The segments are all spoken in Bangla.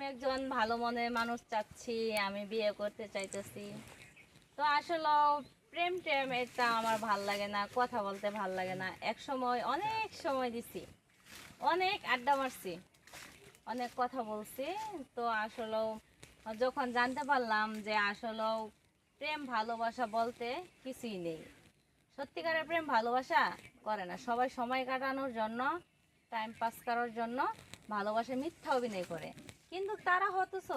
আমি একজন ভালো মনের মানুষ চাচ্ছি, আমি বিয়ে করতে চাইতেছি। তো আসলে প্রেম টেম এটা আমার ভালো লাগে না, কথা বলতে ভালো লাগে না। এক সময়, অনেক সময় দিছি, অনেক আড্ডা মারছি, অনেক কথা বলছি। তো আসলেও যখন জানতে পারলাম যে আসলেও প্রেম ভালোবাসা বলতে কিছুই নেই। সত্যিকারের প্রেম ভালোবাসা করে না, সবাই সময় কাটানোর জন্য টাইম পাস করার জন্য ভালোবাসা, মিথ্যা অভিনয় করে। কিন্তু তারা অথচ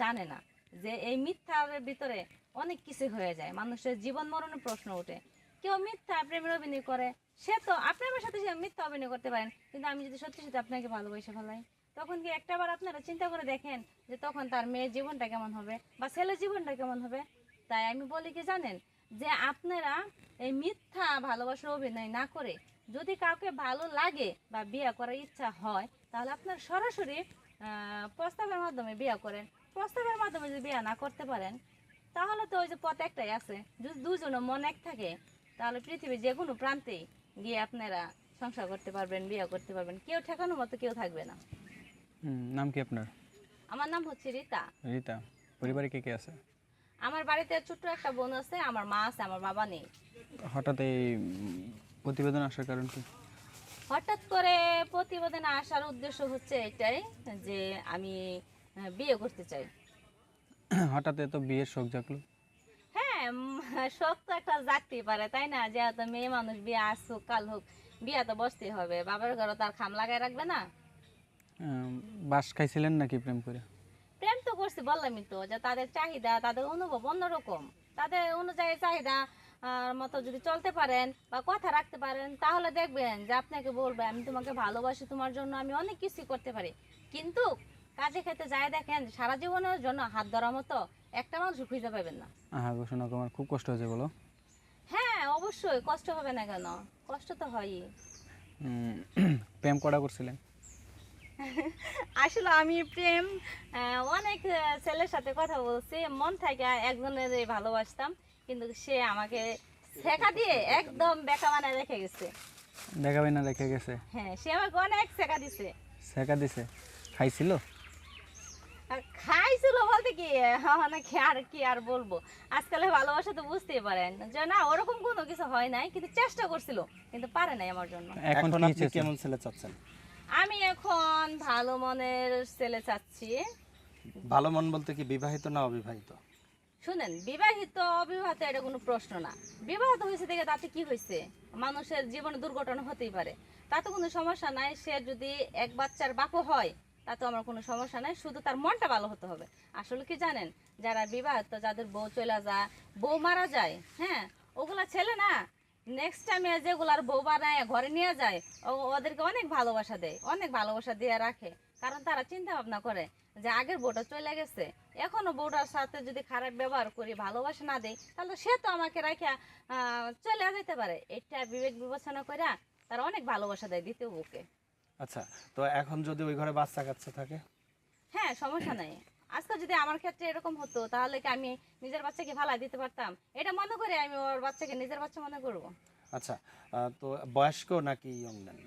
জানে না যে এই মিথ্যার ভিতরে অনেক কিছু হয়ে যায়। মানুষের জীবন মরণের প্রশ্ন ওঠে। কেউ মিথ্যা প্রেমের অভিনয় করে, সে তো আপনি আমার সাথে সে মিথ্যা অভিনয় করতে পারেন, কিন্তু আমি যদি সত্যি সত্যি আপনাকে ভালোবেসে ফেলাই তখন কি একটাবার আপনারা চিন্তা করে দেখেন যে তখন তার মেয়ের জীবনটা কেমন হবে বা ছেলের জীবনটা কেমন হবে? তাই আমি বলি কি জানেন যে আপনারা এই মিথ্যা ভালোবাসার অভিনয় না করে যদি কাউকে ভালো লাগে বা বিয়ে করার ইচ্ছা হয়, তাহলে আপনার সরাসরি প্রস্তাবের মাধ্যমে বিয়ে করেন। প্রস্তাবের মাধ্যমে যদি বিয়ে না করতে পারেন তাহলে তো ওই যে পথ একটাই আছে। যদি দুজনও মন এক থাকে তাহলে পৃথিবীর যে কোনো প্রান্তেই গিয়ে আপনারা সংসার করতে পারবেন বিয়ে করতে পারবেন। কেউ ঠেকানোর মতো কেউ থাকবে না। নাম কি আপনার? আমার নাম হচ্ছে রীতা। রীতা পরিবারে কে কে আছে? আমার বাড়িতে ছোট্ট একটা বোন আছে আমার মা আছে আমার বাবা নেই। হঠাৎ এই প্রতিবেদন আসার কারণ কি? হঠাৎ করে প্রতিবেদনে আসার উদ্দেশ্য হচ্ছে এটাই যে আমি বিয়ে করতে চাই। হঠাৎ এত বিয়ের শোক জাগলো? হ্যাঁ শখ তো একটা জাগতেই পারে তাই না? যেহেতু মেয়ে মানুষ বিয়ে আজ হোক কাল হোক বিয়ে তো বসতেই হবে। বাবার ঘরে তার খাম লাগাই রাখবে না। বাস খাইছিলেন নাকি প্রেম করে? প্রেম তো করছি বললামই তো যে তাদের চাহিদা তাদের অনুভব অন্যরকম। তাদের অনুযায়ী চাহিদা মতো যদি চলতে পারেন বা কথা রাখতে পারেন তাহলে দেখবেন যে আপনাকে বলবে আমি তোমাকে ভালোবাসি তোমার জন্য আমি অনেক কিছু করতে পারি। কিন্তু কাজে খেতে যায় দেখেন সারা জীবনের জন্য হাত ধরার মতো একটা মানুষ খুঁজে পাবেন না। গো শোনা আমার খুব কষ্ট হয়েছে বলো। হ্যাঁ অবশ্যই কষ্ট হবে না কেন? কষ্ট তো হয়ই। প্রেম করা করছিলেন? আসলে আমি প্রেম অনেক ছেলের সাথে কথা বলছি মন থেকে একজনের ভালোবাসতাম। কিন্তু সে আমাকে শেখা দিয়ে একদম বেকা বানায় রেখে গেছে। দেখাবে না রেখে গেছে? হ্যাঁ সে আমাকে অনেক শেখা দিছে। শেখা দিছে? খাইছিল? আর খাইছিল বলতে কি হ্যাঁ, নাকি আর কি আর বলব? আজকালে ভালোবাসা তো বুঝতেই পারেন। যে না ওরকম কোনো কিছু হয় নাই কিন্তু চেষ্টা করছিল কিন্তু পারে নাই আমার জন্য। এখন এখন আপনি কেমন ছেলে চাচ্ছেন? আমি এখন ভালো মনের ছেলে চাচ্ছি। ভালো মন বলতে কি বিবাহিত না অবিবাহিত? শুনেন, বিবাহিত, অবিবাহিত এটা কোনো প্রশ্ন না। বিবাহিত হয়েছে দেখে তাতে কি হয়েছে? মানুষের জীবনে দুর্ঘটনা হতেই পারে। তাতে কোনো সমস্যা নাই, সে যদি এক বাচ্চার বাপও হয় তাতে আমার কোনো সমস্যা নাই, শুধু তার মনটা ভালো হতে হবে। আসলে কি জানেন, যারা বিবাহিত, যাদের বউ চলে যায়, বউ মারা যায় হ্যাঁ ওগুলা ছেলে না। নেক্সট টাইমে যেগুলার বউ বানায় ঘরে নিয়ে যায় ও- ওদেরকে অনেক ভালোবাসা দেয় অনেক ভালোবাসা দিয়ে রাখে। কারণ তারা চিন্তা ভাবনা করে যে আগের বউটা চলে গেছে। এখনও বউটার সাথে যদি খারাপ ব্যবহার করি ভালোবাসা না দেয় তাহলে সে তো আমাকে রাখা আহ, চলে যেতে পারে। এটা বিবেক বিবেচনা করে তারা অনেক ভালোবাসা দেয় দ্বিতীয় বউকে। আচ্ছা তো এখন যদি ওই ঘরে বাচ্চা কাচ্চা থাকে? হ্যাঁ সমস্যা নাই। আজকে যদি আমার ক্ষেত্রে এরকম হতো তাহলে কি আমি নিজের বাচ্চাকে ভালো দিতে পারতাম? এটা মনে করে আমি ওর বাচ্চাকে নিজের বাচ্চা মনে করব। আচ্ছা তো বয়স্ক নাকি ইয়ং ম্যান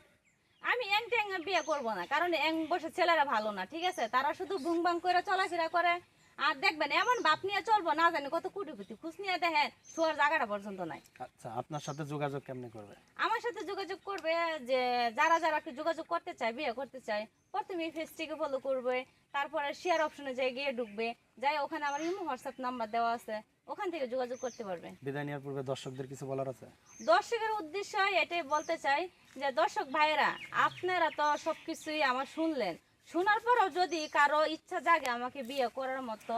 আমি এং ট্যাং বিয়ে করব না কারণ এং বসে ছেলেরা ভালো না ঠিক আছে? তারা শুধু ভুং ভাং করে চলাফেরা করে। আর দেখবেন এমন বাপ নিয়ে চলবো না জানি কত কুটি কুটি খুশ নিয়ে দেখেন শোয়ার জায়গাটা পর্যন্ত নাই। আচ্ছা আপনার সাথে যোগাযোগ কেমনে করবে? আমার সাথে যোগাযোগ করবে যে যারা যারা একটু যোগাযোগ করতে চায় বিয়ে করতে চায় প্রথমে ফেসটিকে ফলো করবে তারপরে শেয়ার অপশনে যাই গিয়ে ঢুকবে। যাই ওখানে আমার ইমো হোয়াটসঅ্যাপ নাম্বার দেওয়া আছে ওখান থেকে যোগাযোগ করতে পারবে। বিদায় নেওয়ার পূর্বে দর্শকদের কিছু বলার আছে? দর্শকের উদ্দেশ্য এটাই বলতে চাই যে দর্শক ভাইয়েরা আপনারা তো সব কিছুই আমার শুনলেন। শোনার পরেও যদি কারও ইচ্ছা জাগে আমাকে বিয়ে করার মতো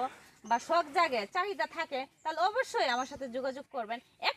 বা শখ জাগে, চাহিদা থাকে, তাহলে অবশ্যই আমার সাথে যোগাযোগ করবেন। এক